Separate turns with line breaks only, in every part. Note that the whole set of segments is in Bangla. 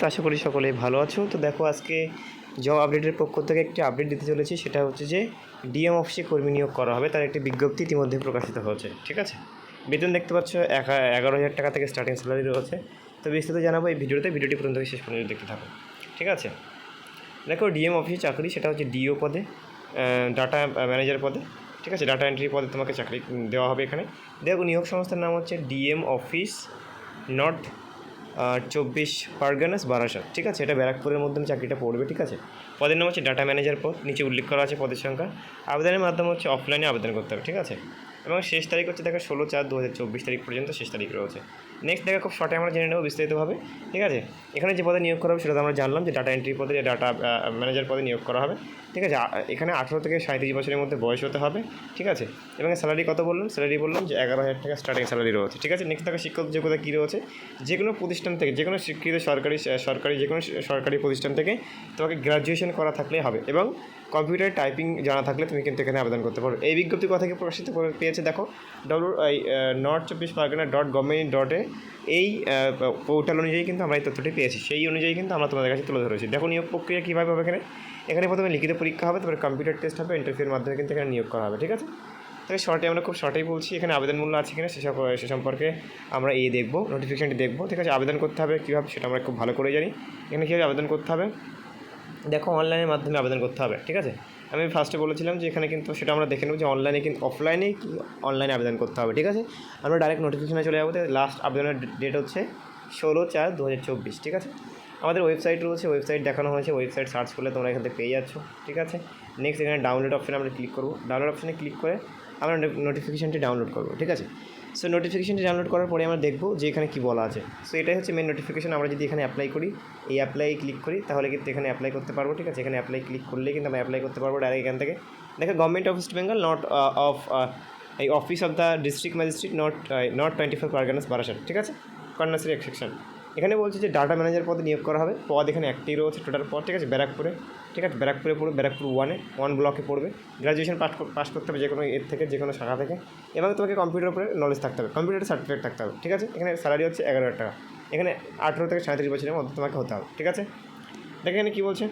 তো আশা করি সকলেই ভালো আছো। তো দেখো আজকে জব আপডেটের পক্ষ থেকে একটি আপডেট দিতে চলেছি। সেটা হচ্ছে যে ডিএম অফিসে কর্মী নিয়োগ করা হবে। তার একটি বিজ্ঞপ্তি ইতিমধ্যে প্রকাশিত হয়েছে, ঠিক আছে? বেতন দেখতে পাচ্ছ এগারো হাজার টাকা থেকে স্টার্টিং স্যালারি রয়েছে। তো বিস্তারিত জানাব এই ভিডিওতে। ভিডিওটি পর্যন্ত শেষ পর্যন্ত দেখতে থাকো, ঠিক আছে? দেখো ডিএম অফিসে চাকরি, সেটা হচ্ছে ডিও পদে ডাটা ম্যানেজার পদে, ঠিক আছে? ডাটা এন্ট্রি পদে তোমাকে চাকরি দেওয়া হবে এখানে। দেখো নিয়োগ সংস্থার নাম হচ্ছে ডিএম অফিস নর্থ চব্বিশ পারগানাস, বারাসাত। ঠিক আছে? এটা ব্যারাকপুরের মধ্যে চাকরিটা পড়বে, ঠিক আছে? পদের নাম হচ্ছে ডাটা ম্যানেজার পদ, নিচে উল্লেখ করা আছে পদের সংখ্যা। আবেদনের মাধ্যমে হচ্ছে অফলাইনে আবেদন করতে হবে, ঠিক আছে? এবং শেষ তারিখ হচ্ছে দেখো ষোলো চার দু হাজার চব্বিশ তারিখ পর্যন্ত শেষ তারিখ রয়েছে। নেক্সট দেখা খুব শর্টে আমরা জেনে নেব বিস্তারিতভাবে, ঠিক আছে? এখানে যে পদে নিয়োগ করা হবে সেটা তো আমরা জানলাম যে ডাটা এন্ট্রি পদে ডাটা ম্যানেজার পদে নিয়োগ করা হবে, ঠিক আছে? এখানে আঠেরো থেকে সাঁত্রিশ বছরের মধ্যে বয়স হতে হবে, ঠিক আছে? এবং স্যালারি কত বললাম স্যালারি বললাম যে এগারো হাজার টাকা স্টার্টিং স্যালারি রয়েছে, ঠিক আছে? নেক্সট দেখা শিক্ষক যোগ্যতা কী রয়েছে? যে কোনো প্রতিষ্ঠান থেকে, যে কোনো স্বীকৃত সরকারি সরকারি, যে কোনো সরকারি প্রতিষ্ঠান থেকে তোমাকে গ্র্যাজুয়েশন করা থাকলে হবে এবং কম্পিউটার টাইপিং জানা থাকলে তুমি কিন্তু এখানে আবেদন করতে পারো। এই বিজ্ঞপ্তি কথা থেকে প্রকাশিত পেয়েছে? দেখো ডব্লু নর্থ চব্বিশ পরগনা ডট গভর্নমেন্ট ডটে এই পোর্টাল অনুযায়ী কিন্তু আমরা এই তথ্যটি পেয়েছি। সেই অনুযায়ী কিন্তু আমরা তোমাদের কাছে তুলে ধরেছি। দেখো, নিয়োগ প্রক্রিয়া কীভাবে হবে এখানে? এখানে প্রথমে লিখিত পরীক্ষা হবে, তারপরে কম্পিউটার টেস্ট হবে ইন্টারভিউর মাধ্যমে কিন্তু এখানে নিয়োগ করা হবে, ঠিক আছে? তবে শর্টে আমরা খুব শর্টেই বলছি, এখানে আবেদন মূল্য আছে কিনা সে সে সম্পর্কে আমরা এই দেখব নোটিফিকেশনটি দেখব, ঠিক আছে? আবেদন করতে হবে, কীভাবে সেটা আমরা খুব ভালো করে জানি। এখানে কীভাবে আবেদন করতে হবে? দেখো অনলাইনের মাধ্যমে আবেদন করতে হবে, ঠিক আছে? আমি ফার্স্টে বলেছিলাম যে এখানে কিন্তু সেটা আমরা দেখে নেব যে অনলাইনে কিন্তু অফলাইনে কি অনলাইনে আবেদন করতে হবে, ঠিক আছে? আমরা ডাইরেক্ট নোটিফিকেশনে চলে যাব লাস্ট আবেদনের ডেট হচ্ছে ষোলো চার দু ঠিক আছে? আমাদের ওয়েবসাইট রয়েছে ওয়েবসাইট দেখানো হয়েছে ওয়েবসাইট সার্চ করলে তোমরা এখান থেকে পেয়ে যাচ্ছ, ঠিক আছে? নেক্সট এখানে ডাউনলোড অপশানে আমরা ক্লিক করব ডাউনলোড অপশানে ক্লিক করে আমরা নোটিফিকেশানটি ডাউনলোড করব, ঠিক আছে? সো নোটিফিকেশানটি ডাউনলোড করার পরে আমরা দেখব যে এখানে কী বলা আছে। সো এটাই হচ্ছে মেন নোটিফিকেশান আমরা যদি এখানে অ্যাপ্লাই করি, এই অ্যাপ্লাই ক্লিক করি, তাহলে কিন্তু এখানে অ্যাপ্লাই করতে পারব, ঠিক আছে? এখানে অ্যাপ্লাই ক্লিক করলে কিন্তু আমরা অ্যাপ্লাই করতে পারব ডাইরেক্ট এখান থেকে। দেখো government of West Bengal not of এই office of the district magistrate north north twenty four Parganas Barasat ঠিক আছে? কন্যাশ্রী এক সেকশন এখানে বলছে যে ডাটা ম্যানেজার পদে নিয়োগ করা হবে। পদ এখানে একটি রয়েছে টোটাল পদ, ঠিক আছে? ব্যারাকপুরে, ঠিক আছে? ব্যারাকপুরে পড়বে, ব্যারাকপুর ওয়ানে ওয়ান ব্লকে পড়বে। গ্র্যাজুয়েশন পাস পাস করতে হবে যে কোনো এর থেকে যে কোনো শাখা থেকে। এবং তোমাকে কম্পিউটার উপরে নলেজ থাকতে হবে। কম্পিউটার সার্টিফিকেট থাকতে হবে, ঠিক আছে? এখানে স্যালারি হচ্ছে এগারো হাজার টাকা। এখানে আঠেরো থেকে সাঁত্রিশ বছরের মধ্যে তোমাকে হতে হবে, ঠিক আছে? দেখো এখানে কী বলছে?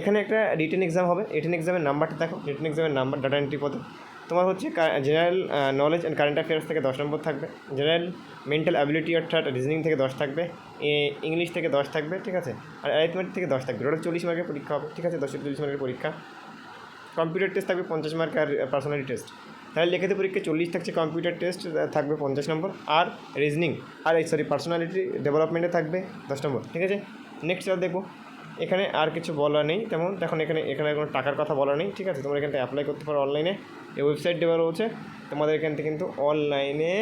এখানে একটা রিটেন এক্সাম হবে। রিটেন এক্সামের নাম্বারটা দেখো। রিটেন এক্সামের নাম্বার ডাটা এন্ট্রি পদে। তোমার হচ্ছে general knowledge and current affairs থেকে দশ নম্বর থাকবে। জেনারেল মেন্টাল অ্যাবিলিটি অর্থাৎ রিজনিং থেকে দশ থাকবে। ইংলিশ থেকে দশ থাকবে, ঠিক আছে? আর অ্যারিথমেটিক থেকে দশ থাকবে। ওটা চল্লিশ মার্কের পরীক্ষা হবে, ঠিক আছে? দশ চল্লিশ মার্কের পরীক্ষা। কম্পিউটার টেস্ট থাকবে পঞ্চাশ মার্ক আর পার্সোনালি টেস্ট তাহলে লিখিত পরীক্ষা চল্লিশ থাকছে কম্পিউটার টেস্ট থাকবে পঞ্চাশ নম্বর। আর রিজনিং আর এই সরি পার্সোনালিটি ডেভেলপমেন্টে থাকবে দশ নম্বর, ঠিক আছে? নেক্সট আর দেখব। এখানে আর কিছু বলা নেই, তেমন। এখন এখানে এখানে কোনো টাকার কথা বলা নেই, ঠিক আছে? তোমরা এখান থেকে অ্যাপ্লাই করতে পারো অনলাইনে এই ওয়েবসাইট দেওয়া রয়েছে। তোমাদের এখান থেকে কিন্তু অনলাইনে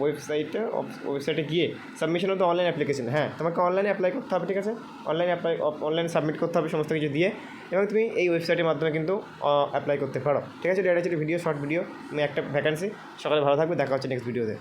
ওয়েবসাইটে ওয়েবসাইটে গিয়ে সাবমিশন হতো অনলাইন অ্যাপ্লিকেশন হ্যাঁ তোমাকে অনলাইনে অ্যাপ্লাই করতে হবে, ঠিক আছে? অনলাইনে অ্যাপ্লাই অনলাইনে সাবমিট করতে হবে, সমস্ত কিছু দিয়ে। এবং তুমি এই ওয়েবসাইটের মাধ্যমে কিন্তু অ্যাপ্লাই করতে পারো। ঠিক আছে? এটা ভিডিও শর্ট ভিডিও আমি একটা ভ্যাকান্সি সকালে ভালো থাকবে, দেখা হচ্ছে নেক্সট ভিডিওতে